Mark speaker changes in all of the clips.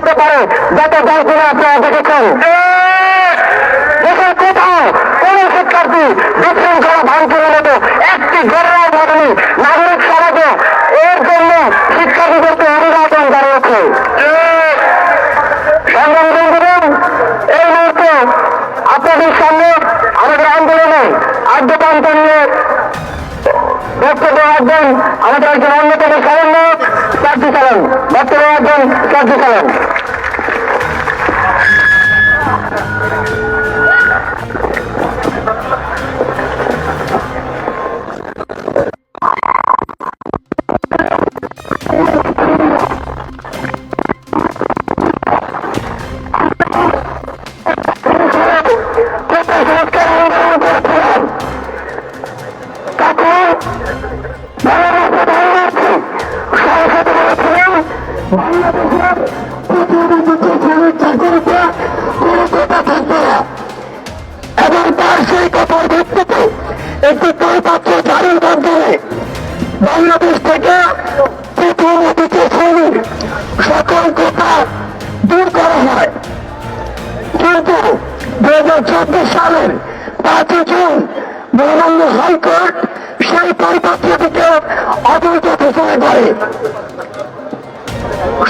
Speaker 1: করতে পারে যাতে দর্শনে আপনারা দেখেছেন, দেশের কোথাও কোন শিক্ষার্থী বিশৃঙ্খলা ভাঙচুরের মতো একটি গণরাজ ঘটেনি নাগরিক সমাজে এর জন্য শিক্ষার্থীদেরকে অভিবাদন সামনে আমাদের আন্দোলনে আমাদের একজন অন্যতম সমন্বয়ক বক্তব্য রাখবেন চাকরি একটি পরিপত্র জারির মাধ্যমে বাংলাদেশ থেকে প্রতিনিধিত্ব শ্রেণির সকল কথা দূর করা হয়। কিন্তু দু হাজার চব্বিশ সালের পাঁচই জুন মহামান্য হাইকোর্ট সেই পরিপত্রটিকে অবৈধ ঘোষণা করে।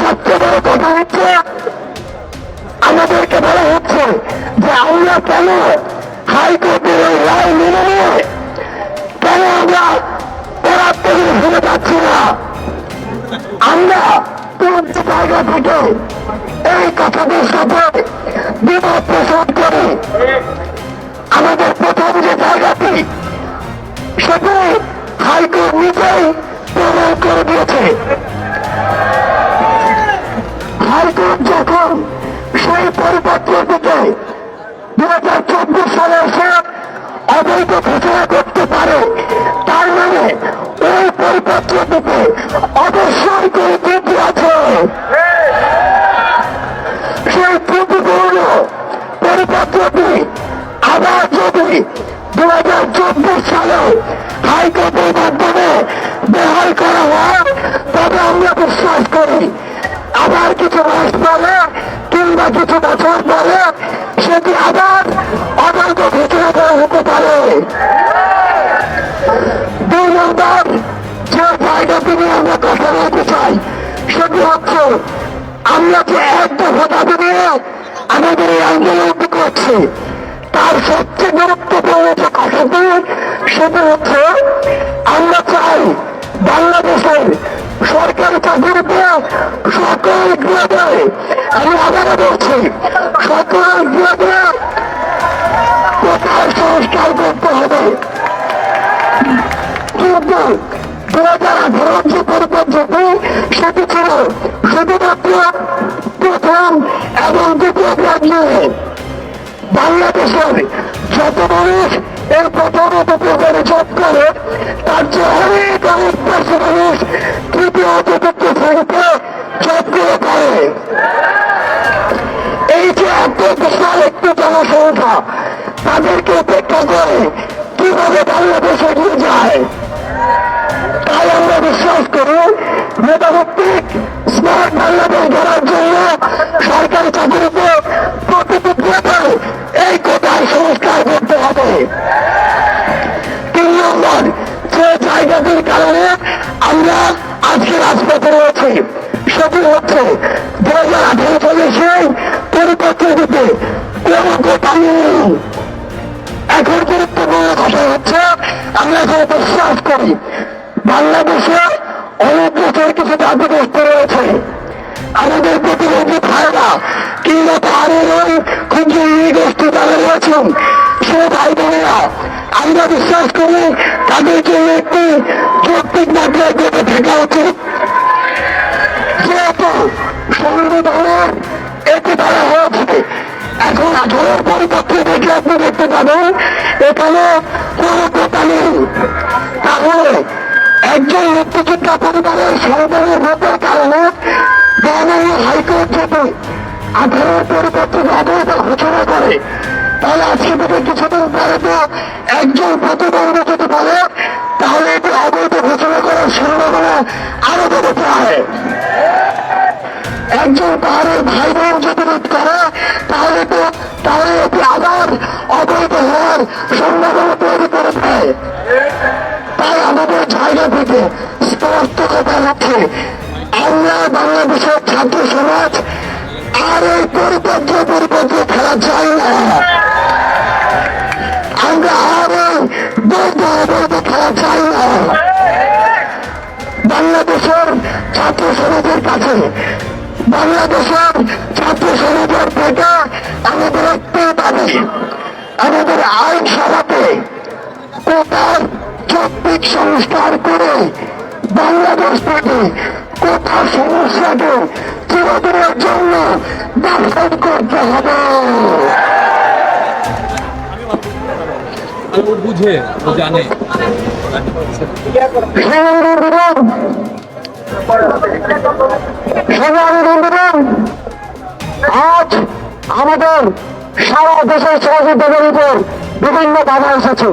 Speaker 1: সবচেয়ে বড় কথা হচ্ছে, আমাদেরকে বলা হচ্ছে যে আমরা কেন হাইকোর্টের ওই রায় মেনে নিয়ে কেন আমরা পড়ার থেকে ফিরে যাচ্ছি না। আমরা কোন জায়গা থেকে এই কথাদের সাথে বিপদ প্রসাদ করি আমাদের প্রথম যে জায়গাটি, সেটি হাইকোর্ট নিজেই প্রমাণ করে দিয়েছে। হাইকোর্ট যখন সেই পরিপত্রটিকে দু হাজার চব্বিশ সালে এসে অবৈধ ঘোষণা করতে পারে, তার মানে ওই পরিপত্রটিতে অবশ্যই কোনো ত্রুটি আছে। সেই ত্রুটিপূর্ণ পরিপত্রটি আবার যদি দু হাজার চব্বিশ সালে হাইকোর্টের মাধ্যমে বহাল করা হয়, তবে আমরা বিশ্বাস করি আবার কিছু মাস পরে কিংবা কিছু বছর পরে সেটি আবার অবৈধ ঘোষণা করা হতে পারে। জায়গাটি নিয়ে আমরা কথা বলতে চাই। সেটি হচ্ছে আমরা যে এক দফা নিয়ে আমাদের এই আন্দোলনটি করছি। তার সবচেয়ে গুরুত্বপূর্ণ যে কথাটি, সেটি হচ্ছে আমরা চাই বাংলাদেশের সরকারি চাকরিতে সকল গ্রেডে আমি আবারও বলছি, সকল গ্রেডে কোথায় সংস্কার করতে হবে। কিন্তু দু হাজার আঠারো যে পরিপদ্ধতি সেটি ছিল শুধুমাত্র প্রথম এবং দ্বিতীয় গ্রেড নিয়ে বাংলাদেশের যত মানুষ এর প্রথম উপপ্রকারে জব করে, তার চেয়ে অনেক অনেক বেশি মানুষ তৃতীয় চতুর্থ শ্রেণীতে জবগুলো করে এই যে এত বিশাল একটি জনসংখ্যা, তাদেরকে উপেক্ষা করে কীভাবে বাংলাদেশ এগিয়ে যায়? বিশ্বাস করি মেধাভিত্তিক স্মার্ট বাংলাদেশ গড়ার জন্য সরকারি চাকরিতে প্রতিটি গ্রেডে এই কোটায় সংস্কার করতে হবে। তিন নম্বর, যে জায়গাটির কারণে আমরা আজকে রাজপথে রয়েছি, সেটি হচ্ছে দু হাজার আঠারো সালে সেই পরিপত্র দিতে কোনো কোটা নেই। এখন গুরুত্বপূর্ণ কথা হচ্ছে, আমরা যে বিশ্বাস করি বাংলাদেশে অনেক দেশের কিছু জাতিগোষ্ঠ রয়েছে। আমাদের প্রতিবন্ধী ভাইরা কিংবা পাহাড়ের ওই ক্ষুদ্র গোষ্ঠী তারা রয়েছেন, সে ভাই বোনেরা আমরা বিশ্বাস করি তাদের জন্য একটি যৌক্তিক মাত্রায় বেঁচে থাকা উচিত। যেহেতু সংবিধানের এটি বলা হয়েছে, এখন আঠারোর পরিপত্রে দেখলে আপনি দেখতে পাবেন, এখানে কোনো কথা নেই। তাহলে একজন মুক্তিযোদ্ধা পরিবারের সরকারের ভোটের কারণে বাংলাদেশ হাইকোর্ট যদি আধারের পরিবর্তন অবৈধ ঘোষণা করে। তাহলে আজকে থেকে কিছুদিন পরে তো একজন প্রতিবন্ধ যদি পারে তাহলে এটি অবৈধ ঘোষণা করার সম্ভাবনা আরও বেড়ে যায়। একজন পাহাড়ের ভাই বোন যদি রোধ করে, তাহলে তো তাহলে এটি আবার অবৈধ হওয়ার সম্ভাবনা তৈরি করে দেয়। স্পষ্ট কথা হচ্ছে আমরা বাংলাদেশের ছাত্র সমাজ আর এই পরিপত্র পরিপত্র খেলা চাই না। আমরা আর এই বৈধ খেলা চাই না। বাংলাদেশের ছাত্র সমাজের কাছে, বাংলাদেশের ছাত্র সমাজের থেকে আমাদের একটি দাবি, আমাদের আইন সভাতে কোটার চব্বিশ সংস্কার করে বাংলাদেশ থেকে কোথা সমস্যাকে চিরদিনের জন্য দাফন করতে হবে।
Speaker 2: বুঝে জানে।
Speaker 1: আজ আমাদের সারা দেশের সহযোগিতার উপর বিভিন্ন বাধা এসেছে।